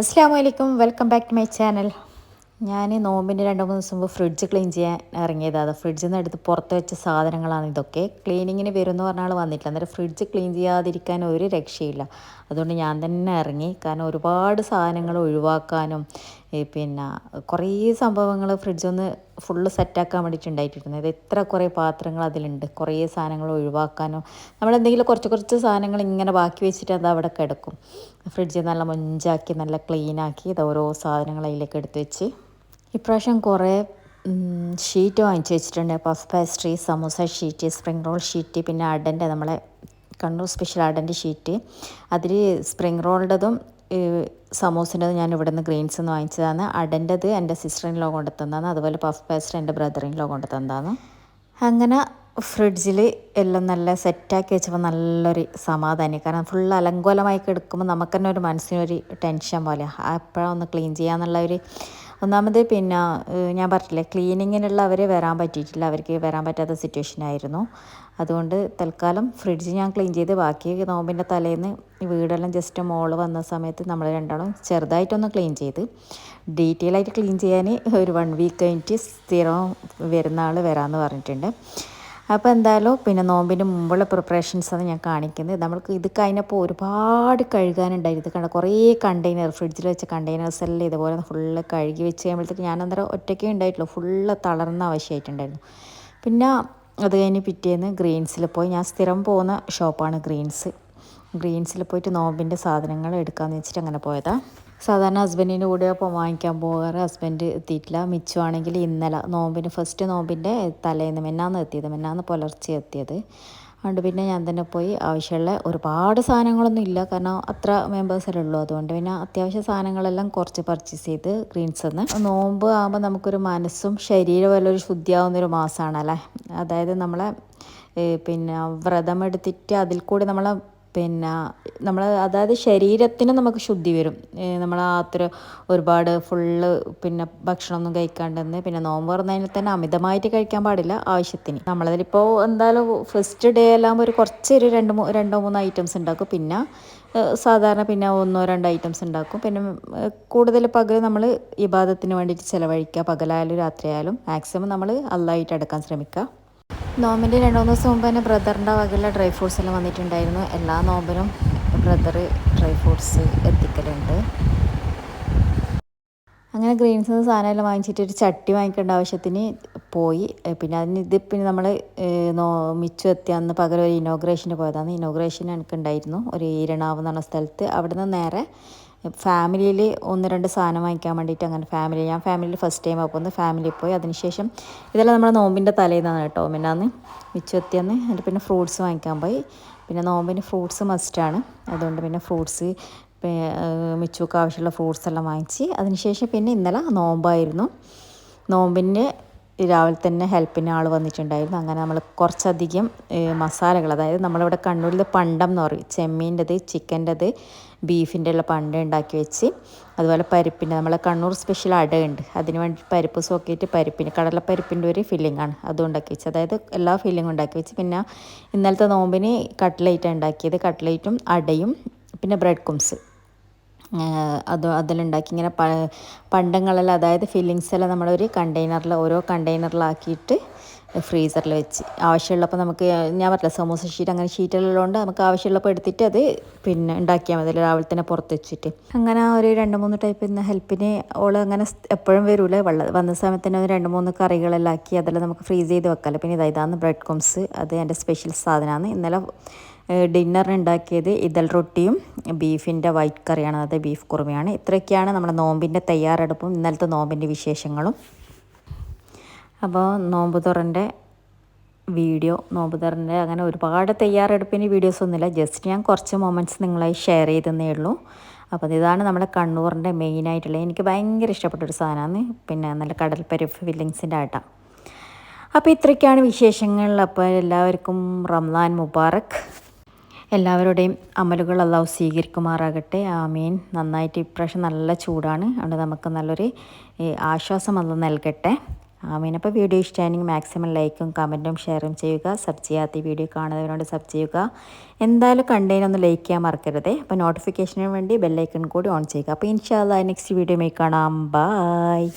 അസ്സാം വലൈക്കും welcome back to my channel ഞാൻ നോമ്പിന്റെ രണ്ട് മൂന്ന് ദിവസം മുമ്പ് ഫ്രിഡ്ജ് ക്ലീൻ ചെയ്യാൻ ഇറങ്ങിയതാണ് ഫ്രിഡ്ജിൽ നിന്ന് എടുത്ത് പുറത്ത് വെച്ച സാധനങ്ങളാണ് ഇതൊക്കെ. ക്ലീനിങ്ങിന് വരുമെന്ന് പറഞ്ഞാൽ വന്നിട്ടില്ല. അന്നേരം ഫ്രിഡ്ജ് ക്ലീൻ ചെയ്യാതിരിക്കാൻ ഒരു രക്ഷയില്ല. അതുകൊണ്ട് ഞാൻ തന്നെ ഇറങ്ങി. കാരണം ഒരുപാട് സാധനങ്ങൾ ഒഴിവാക്കാനും പിന്നെ കുറേ സംഭവങ്ങൾ ഫ്രിഡ്ജൊന്ന് ഫുള്ള് സെറ്റാക്കാൻ വേണ്ടിയിട്ടുണ്ടായിട്ടിരുന്നത് എത്ര കുറേ പാത്രങ്ങൾ അതിലുണ്ട്. കുറേ സാധനങ്ങൾ ഒഴിവാക്കാനും നമ്മളെന്തെങ്കിലും കുറച്ച് കുറച്ച് സാധനങ്ങൾ ഇങ്ങനെ ബാക്കി വെച്ചിട്ട് അത് അവിടെ കിടക്കും. ഫ്രിഡ്ജ് നല്ല മൊഞ്ചാക്കി നല്ല ക്ലീനാക്കി ഇത് ഓരോ സാധനങ്ങൾ അതിലേക്ക് എടുത്ത് വെച്ച് ഇപ്രാവശ്യം കുറേ ഷീറ്റ് വാങ്ങിച്ചു വെച്ചിട്ടുണ്ട്. Puff pastry samosa sheet spring roll sheet പിന്നെ അടന്റെ നമ്മളെ കണ്ണൂർ സ്പെഷ്യൽ അടന്റെ ഷീറ്റ് അതിൽ സ്പ്രിംഗ് റോളിന്റെതും സമൂസിന്റെതും ഞാൻ ഇവിടെ നിന്ന് ഗ്രീൻസ് നിന്ന് വാങ്ങിച്ചതാണ്. അടന്റെത് എന്റെ സിസ്റ്ററിൻ ലോ കൊണ്ട് തന്നതാണ് അതുപോലെ പഫ് പേസ്റ്റ് എന്റെ ബ്രദറിൻ ലോ കൊണ്ട് തന്നതാണ് അങ്ങനെ ഫ്രിഡ്ജിൽ എല്ലാം നല്ല സെറ്റാക്കി വെച്ചപ്പോൾ നല്ലൊരു സമാധാനം കാരണം ഫുൾ അലങ്കോലമായി കിടക്കുമ്പോൾ നമുക്ക് തന്നെ ഒരു മനസ്സിനൊരു ടെൻഷൻ പോലെ. എപ്പോഴാണ് ഒന്ന് ക്ലീൻ ചെയ്യാന്നുള്ള ഒരു ഒന്നാമത് പിന്നെ ഞാൻ പറഞ്ഞില്ലേ ക്ലീനിങ്ങിനുള്ള അവർ വരാൻ പറ്റിയിട്ടില്ല. അവർക്ക് വരാൻ പറ്റാത്ത സിറ്റുവേഷൻ ആയിരുന്നു. അതുകൊണ്ട് തൽക്കാലം ഫ്രിഡ്ജ് ഞാൻ ക്ലീൻ ചെയ്ത് ബാക്കി നോമ്പിന്റെ തലേന്ന് വീടെല്ലാം ജസ്റ്റ് മോൾ വന്ന സമയത്ത് നമ്മൾ രണ്ടാളും ചെറുതായിട്ടൊന്ന് ക്ലീൻ ചെയ്ത് ഡീറ്റെയിൽ ആയിട്ട് ക്ലീൻ ചെയ്യാൻ ഒരു വൺ വീക്ക് കഴിഞ്ഞിട്ട് സ്ഥിരം വരുന്ന ആൾ വരാമെന്ന് പറഞ്ഞിട്ടുണ്ട്. അപ്പോൾ എന്തായാലും പിന്നെ നോമ്പിന്റെ മുമ്പുള്ള പ്രിപ്പറേഷൻസാണ് ഞാൻ കാണിക്കുന്നത്. നമ്മൾക്ക് ഇത് കഴിഞ്ഞപ്പോൾ ഒരുപാട് കഴുകാനുണ്ടായിരുന്നു. ഇത് കണ്ട കുറേ കണ്ടെയ്നർ ഫ്രിഡ്ജിൽ വെച്ച കണ്ടെയ്നേഴ്സ് എല്ലാം ഇതുപോലെ ഫുള്ള് കഴുകി വെച്ച് കഴിയുമ്പോഴത്തേക്ക് ഞാൻ അന്നേരം ഒറ്റയ്ക്കേ ഉണ്ടായിട്ടുള്ളൂ. ഫുള്ള് തളർന്ന ആവശ്യമായിട്ടുണ്ടായിരുന്നു പിന്നെ അത് കഴിഞ്ഞ് പിറ്റേന്ന് ഗ്രീൻസിൽ പോയി. ഞാൻ സ്ഥിരം പോകുന്ന ഷോപ്പാണ് ഗ്രീൻസ് ഗ്രീൻസിൽ പോയിട്ട് നോമ്പിന്റെ സാധനങ്ങൾ എടുക്കാമെന്ന് വെച്ചിട്ട് അങ്ങനെ പോയതാണ് സാധാരണ ഹസ്ബൻഡിന്റെ കൂടെ അപ്പം വാങ്ങിക്കാൻ പോകാറ്. ഹസ്ബൻഡ് എത്തിയിട്ടില്ല. മിച്ചമാണെങ്കിൽ ഇന്നലെ നോമ്പിന് ഫസ്റ്റ് നോമ്പിന്റെ തലേന്ന് മെന്നാന്ന് എത്തിയത്. മെന്നാന്ന് പുലർച്ചെ എത്തിയത്. അതുകൊണ്ട് പിന്നെ ഞാൻ തന്നെ പോയി ആവശ്യമുള്ള ഒരുപാട് സാധനങ്ങളൊന്നും ഇല്ല. കാരണം അത്ര മെമ്പേഴ്സല്ലേ ഉള്ളൂ. അതുകൊണ്ട് പിന്നെ അത്യാവശ്യ സാധനങ്ങളെല്ലാം കുറച്ച് പർച്ചേസ് ചെയ്ത് ഗ്രീൻസ് എന്ന്. നോമ്പ് ആകുമ്പോൾ നമുക്കൊരു മനസ്സും ശരീരവും എല്ലാം ഒരു ശുദ്ധിയാവുന്നൊരു മാസമാണല്ലേ അതായത് നമ്മളെ പിന്നെ വ്രതമെടുത്തിട്ട് അതിൽ കൂടി നമ്മളെ പിന്നെ നമ്മൾ അതായത് ശരീരത്തിന് നമുക്ക് ശുദ്ധി വരും. നമ്മൾ അത്ര ഒരുപാട് ഫുള്ള് പിന്നെ ഭക്ഷണമൊന്നും കഴിക്കാണ്ടെന്ന് പിന്നെ നോമ്പ് പറഞ്ഞതിന് തന്നെ അമിതമായിട്ട് കഴിക്കാൻ പാടില്ല ആവശ്യത്തിന്. നമ്മളതിലിപ്പോൾ എന്തായാലും ഫസ്റ്റ് ഡേ എല്ലാം ഒരു കുറച്ച് ഒരു രണ്ട് രണ്ടോ മൂന്നോ ഐറ്റംസ് ഉണ്ടാക്കും. പിന്നെ സാധാരണ പിന്നെ ഒന്നോ രണ്ടോ ഐറ്റംസ് ഉണ്ടാക്കും. പിന്നെ കൂടുതൽ പകൽ നമ്മൾ ഇബാദത്തിന് വേണ്ടിയിട്ട് ചിലവഴിക്കുക. പകലായാലും രാത്രിയായാലും. മാക്സിമം നമ്മൾ അല്ലായിട്ട് എടുക്കാൻ ശ്രമിക്കുക. നോമ്പിന്റെ രണ്ട് മൂന്ന് ദിവസം മുമ്പ് തന്നെ ബ്രദറിന്റെ വകയിലെ ഡ്രൈ ഫ്രൂട്ട്സ് എല്ലാം വന്നിട്ടുണ്ടായിരുന്നു. എല്ലാ നോമ്പിനും ബ്രദർ ഡ്രൈ ഫ്രൂട്ട്സ് എത്തിക്കലുണ്ട്. അങ്ങനെ ഗ്രീൻസ് സാധനമെല്ലാം വാങ്ങിച്ചിട്ട് ഒരു ചട്ടി വാങ്ങിക്കേണ്ട ആവശ്യത്തിന് പോയി. പിന്നെ അതിന് ഇത് പിന്നെ നമ്മൾ നോ മിച്ചു എത്തി അന്ന് പകരം ഒരു ഇനോഗ്രേഷന് പോയതാണ്. ഇനോഗ്രേഷൻ എനിക്കുണ്ടായിരുന്നു ഒരു ഈരണാവ് എന്ന് പറഞ്ഞ സ്ഥലത്ത്. അവിടെ നിന്ന് നേരെ ഫാമിലിയിൽ ഒന്ന് രണ്ട് സാധനം വാങ്ങിക്കാൻ വേണ്ടിയിട്ട് അങ്ങനെ ഫാമിലി ഞാൻ ഫാമിലിയിൽ ഫസ്റ്റ് ടൈം പോകുന്നത്. ഫാമിലിയിൽ പോയി. അതിനുശേഷം ഇതെല്ലാം നമ്മുടെ നോമ്പിന്റെ തലേന്നാണ് കേട്ടോ. മിന്നാന്ന് മിച്ചെത്തിയെന്ന് എന്നിട്ട് പിന്നെ ഫ്രൂട്ട്സ് വാങ്ങിക്കാൻ പോയി. പിന്നെ നോമ്പിന് ഫ്രൂട്ട്സ് മസ്റ്റാണ് അതുകൊണ്ട് പിന്നെ ഫ്രൂട്ട്സ് മിച്ചുക്ക് ആവശ്യമുള്ള ഫ്രൂട്ട്സ് എല്ലാം വാങ്ങിച്ച് അതിനുശേഷം പിന്നെ ഇന്നലെ നോമ്പായിരുന്നു. നോമ്പിന് രാവിലെ തന്നെ ഹെൽപ്പിന് ആൾ വന്നിട്ടുണ്ടായിരുന്നു. അങ്ങനെ നമ്മൾ കുറച്ചധികം മസാലകൾ അതായത് നമ്മളിവിടെ കണ്ണൂരിൽ പണ്ടം എന്ന് പറയും. ചെമ്മീന്റെത് ചിക്കന്റെത് ബീഫിന്റെ ഉള്ള പണ്ട് ഉണ്ടാക്കി വെച്ച്. അതുപോലെ പരിപ്പിന്റെ നമ്മളെ കണ്ണൂർ സ്പെഷ്യൽ അടയുണ്ട്. അതിന് വേണ്ടി പരിപ്പ് സോക്കിയിട്ട് പരിപ്പിന് കടലപ്പരിപ്പിന്റെ ഒരു ഫില്ലിംഗ് ആണ് അതും ഉണ്ടാക്കി വെച്ച്. അതായത് എല്ലാ ഫില്ലിങ്ങും ഉണ്ടാക്കി വെച്ച്. പിന്നെ ഇന്നലത്തെ നോമ്പിന് കട്ട്ലേറ്റ് ഉണ്ടാക്കിയത്. കട്ട്ലേറ്റും അടയും പിന്നെ ബ്രെഡ് കുംസ് അത് അതിലുണ്ടാക്കി ഇങ്ങനെ പ പണ്ടങ്ങളെല്ലാം അതായത് ഫില്ലിങ്സ് എല്ലാം നമ്മളൊരു കണ്ടെയ്നറിൽ ഓരോ കണ്ടെയ്നറിലാക്കിയിട്ട് ഫ്രീസറിൽ വെച്ച്. ആവശ്യമുള്ളപ്പോൾ നമുക്ക് ഞാൻ പറഞ്ഞില്ല സമൂസ ഷീറ്റ് അങ്ങനെ ഷീറ്റുള്ളതുകൊണ്ട് നമുക്ക് ആവശ്യമുള്ളപ്പോൾ എടുത്തിട്ട് അത് പിന്നെ ഉണ്ടാക്കിയാൽ മതി. രാവിലെ തന്നെ പുറത്ത് വെച്ചിട്ട്. അങ്ങനെ ഒരു രണ്ട് മൂന്ന് ടൈപ്പ് ഇന്ന് ഹെൽപ്പിന് ഓൾ അങ്ങനെ എപ്പോഴും വരൂല? വെള്ളം വന്ന സമയത്ത് തന്നെ രണ്ട് മൂന്ന് കറികളെല്ലാം ആക്കി അതെല്ലാം നമുക്ക് ഫ്രീസ് ചെയ്ത് വെക്കാമല്ലോ പിന്നെ ഇതാ ഇതാണ് ബ്രെഡ് കോംസ് അത് എന്റെ സ്പെഷ്യൽ സാധനമാണ് ഇന്നലെ ഡിന്നറിന് ഉണ്ടാക്കിയത് ഇതൽ റൊട്ടിയും ബീഫിന്റെ വൈറ്റ് കറിയാണ് അതായത് ബീഫ് കുറുമയാണ്. ഇത്രയൊക്കെയാണ് നമ്മുടെ നോമ്പിന്റെ തയ്യാറെടുപ്പും ഇന്നലത്തെ നോമ്പിന്റെ വിശേഷങ്ങളും. അപ്പോൾ നോമ്പ് തുറന്റെ വീഡിയോ നോമ്പ് തുറന്റെ അങ്ങനെ ഒരുപാട് തയ്യാറെടുപ്പിന് വീഡിയോസ് ഒന്നുമില്ല. ജസ്റ്റ് ഞാൻ കുറച്ച് മൊമെന്റ്സ് നിങ്ങളായി ഷെയർ ചെയ്തെന്നേ ഉള്ളൂ. അപ്പോൾ ഇതാണ് നമ്മുടെ കണ്ണൂറിന്റെ മെയിനായിട്ടുള്ള എനിക്ക് ഭയങ്കര ഇഷ്ടപ്പെട്ടൊരു സാധനമാണ്. പിന്നെ നല്ല കടൽപ്പരിപ്പ് ഫില്ലിങ്സിന്റെ ആട്ട. അപ്പോൾ ഇത്രയ്ക്കാണ് വിശേഷങ്ങൾ. അപ്പോൾ എല്ലാവർക്കും റംലാൻ മുബാറക്. എല്ലാവരുടെയും അമലുകൾ അള്ളാഹു സ്വീകരിക്കുമാറാകട്ടെ. ആമീൻ. നന്നായിട്ട് ഇപ്രാവശ്യം നല്ല ചൂടാണ്. അതുകൊണ്ട് നമുക്ക് നല്ലൊരു ആശ്വാസം അത് നൽകട്ടെ. ആമീൻ. അപ്പോൾ വീഡിയോ ഇഷ്ടമായെങ്കിൽ മാക്സിമം ലൈക്കും കമന്റും ഷെയറും ചെയ്യുക. സബ് ചെയ്യാത്ത ഈ വീഡിയോ കാണുന്നവരോട് സബ് ചെയ്യുക. എന്തായാലും കണ്ടതിനൊന്ന് ലൈക്ക് ചെയ്യാൻ മറക്കരുത്. അപ്പോൾ നോട്ടിഫിക്കേഷന് വേണ്ടി ബെല്ലൈക്കൺ കൂടി ഓൺ ചെയ്യുക. അപ്പോൾ ഇൻഷാല്ല നെക്സ്റ്റ് വീഡിയോ കാണാം. ബായ്